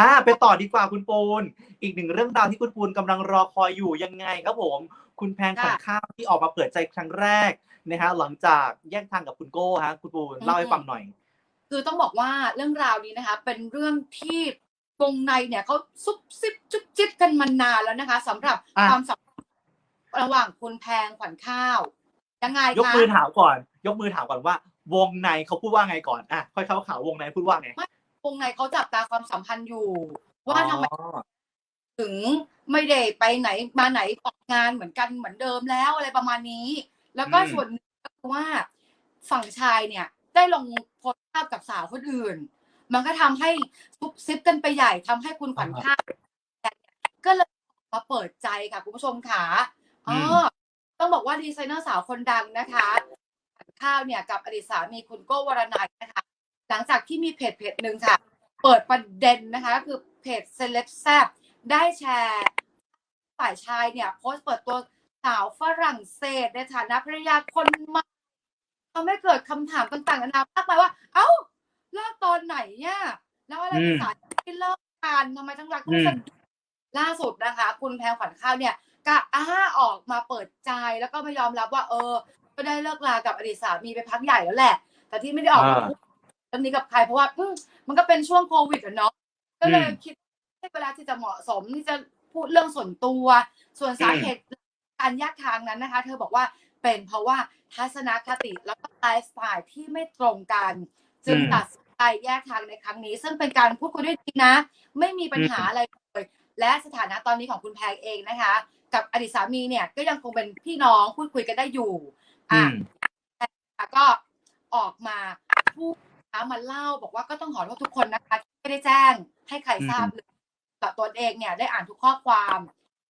อ่าไปต่อดีกว่าคุณปูน อีกหนึ่งเรื่องราวที่คุณปูนกำลังรอคอยอยู่ยังไงครับผม คุณแพงขวัญข้าวที่ออกมาเปิดใจครั้งแรกนะฮะหลังจากแยกทางกับคุณโก้ฮะคุณปูนเล่าให้ฟังหน่อย คือต้องบอกว่าเรื่องราวนี้นะคะ เป็นเรื่องที่วงในเนี่ยเขาซุบซิบจุ๊บจิ๊บกันมานานแล้วนะคะสำหรับอะ ความสัมพันธ์ระหว่างคุณแพงขวัญข้าว ยังไงยกคะมือถามก่อน ยกมือถามก่อนว่า วงในเขาพูดว่าไงก่อนอะค่อยเข้าข่าววงในพูดว่าไง วงในเขาจับตาความสัมพันธ์อยู่ ว่าทำไมอ๋อถึงไม่ได้ไปไหนมาไหนออกงานเหมือนกันเหมือนเดิมแล้วอะไรประมาณนี้ แล้วก็ส่วนหนึ่งก็คือว่าฝั่งชายเนี่ย ได้ลงโพสต์ภาพกับสาวคนอื่น มันก็ทำให้ซุบซิบกันไปใหญ่ทำให้คุณขวัญข้าวก็เลยมาเปิดใจค่ะคุณผู้ชมค่ะอ๋อต้องบอกว่าดีไซเนอร์สาวคนดังนะคะขวัญข้าวเนี่ยกับอดีตสามีคุณโก้วรนัยนะคะห ลังจากที่มีเพจเพจหนึ่งค่ะ เปิดประเด็นนะคะก็คือเพจเซเลบแซบได้แชร์ฝ่ายชายเนี่ย โพสต์เปิดตัวสาวฝรั่งเศสในฐานะภรรยาคนใหม่ทำให้เกิดคำถามต่างๆนานามากมายว่า เอ้าเลิกตอนไหนเนี่ยแล้วอะไรเป็นสาเหตุที่เลิกกันทำไมต้งรักต้องสนิทล่าสุดนะคะ คุณแพงขวัญข้าวเนี่ยก็อ้าออกมาเปิดใจแล้วก็ไม่ยอมรับว่า เออ ก็ได้เลิกลากับอดีตสามีไปพักใหญ่แล้วแหละ แต่ที่ไม่ได้ออกมาพูด รื่องนี้กับใครเพราะว่าอืมมันก็เป็นช่วงโควิดอะเนาะก็เลยคิดให้เวลาที่จะเหมาะสมที่จะพูดเรื่องส่วนตัว ส่วนสาเหตุการแยกทางนั้นนะคะ เธอบอกว่าเป็นเพราะว่าทัศนคติแล้วก็ไลฟ์สไตล์ที่ไม่ตรงกัน จึงอืม ตัดสินใจแยกทางในครั้งนี้ ซึ่งเป็นการพูดคุยด้วยดีนะ ไม่มีปัญหาอะไรเลย และสถานะตอนนี้ของคุณแพงเองนะคะ กับอดีตสามีเนี่ยก็ยังคงเป็นพี่น้องพูดคุยกันได้อยู่ อือะมแล้วก็ออกมาพูดนะมาเล่าบอกว่าก็ต้องขอโทษทุกคนนะคะที่ไม่ได้แจ้งให้ใครทราบเลยแต่ตนเองเนี่ยได้อ่านทุกข้อความ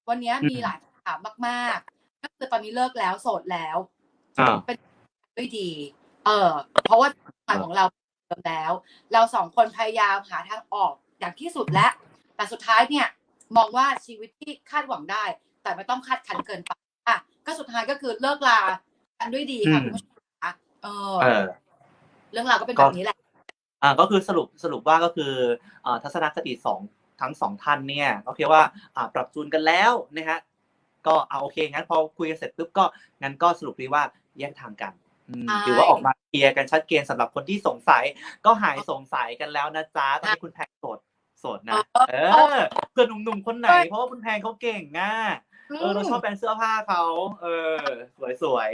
วันนี้มีอืมหลายคำถามมาก ๆ ก็คือตอนนี้เลิกแล้วโสดแล้วอ่าเป็นด้วยดี เออเพราะว่าหมายของเราเดิมแล้ว เราสองคนพยายามหาทางออกอย่างที่สุดแล้ว แต่สุดท้ายเนี่ย มองว่าชีวิตที่คาดหวังได้ แต่ไม่ต้องคาดคันเกินไปอะก็สุดท้ายก็คือเลิกลากันด้วยดีค่ะอืมคุณผู้ชมคะเออ เออเรื่องราวก็เป็นก็แบบนี้แหละ อ่าก็คือสรุปสรุปว่าก็คืออ่าทัศนคติสองทั้งสองท่านเนี่ยก็คิดว่าอ่าปรับจูนกันแล้วนะฮะก็เอาโอเคงั้นพอคุยกันเสร็จปุ๊บก็งั้นก็สรุปดีว่าแยกทางกันอืมใช่ถือว่าออกมาเคลียร์กันชัดเจนสำหรับคนที่สงสัย ก็หายสงสัยกันแล้วนะจ๊ะตอนนี้คุณแพงโสดโสดนะเออเพื่อนหนุ่มๆคนไหน เพราะว่าคุณแพงเขาเก่งง่ะเออเราชอบแบรนด์เสื้อผ้าเขาเออ สวย